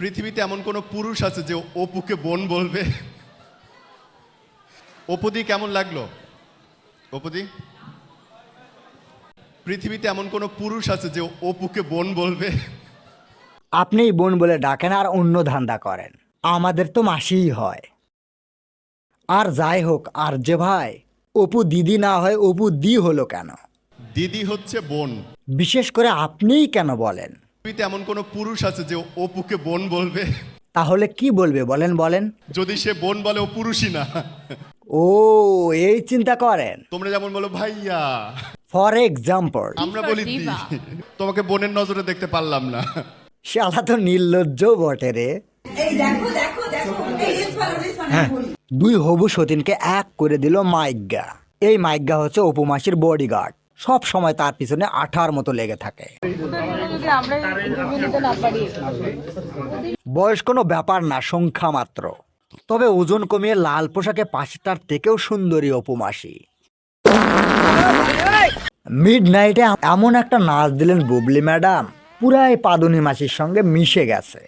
পৃথিবীতে এমন কোনো পুরুষ আছে যে অপুকে বোন বলবে? অপুদি কেমন লাগল? অপুদি পৃথিবীতে এমন কোনো পুরুষ আছে যে অপুকে বোন বলবে? আপনিই বোন বলে ডাকেন আর অন্য ধান্দা করেন। আমাদের তো মাসিই হয়। আর যাই হোক আর যে ভাই অপু দিদি না হয় অপু দি হলো কেন? দিদি হচ্ছে বোন। বিশেষ করে আপনিই কেন বলেন? পৃথিবীতে এমন কোনো পুরুষ আছে যে অপুকে বোন বলবে? তাহলে কি বলবে? বলেন বলেন। যদি সে বোন বলে ও পুরুষই না। ও এই চিন্তা করেন। তোমরা যেমন বলো ভাইয়া। ফর এক্সাম্পল আমরা বলি দি। তোমাকে বোনের নজরে দেখতে পারলাম না। শালা তো নির্লজ্জ বটে রে। এই দেখো দেখো দেখো। এই যে ফলো দিস হ্যাঁ। দুই হবু সতীনকে এক করে দিল মাইজ্ঞা এই মাইজ্ঞা হচ্ছে অপুমাসির বডিগার্ড সব সময় তার পিছনে আঠার মতো লেগে থাকে। বয়স কোনো ব্যাপার না, সংখ্যা মাত্র। তবে ওজন কমিয়ে লাল পোশাকে পাশেটার থেকেও সুন্দরী অপুমাসি। মিড নাইটে এমন একটা নাচ দিলেন বুবলি ম্যাডাম, পুরাই পাদুনি মাসির সঙ্গে মিশে গেছে।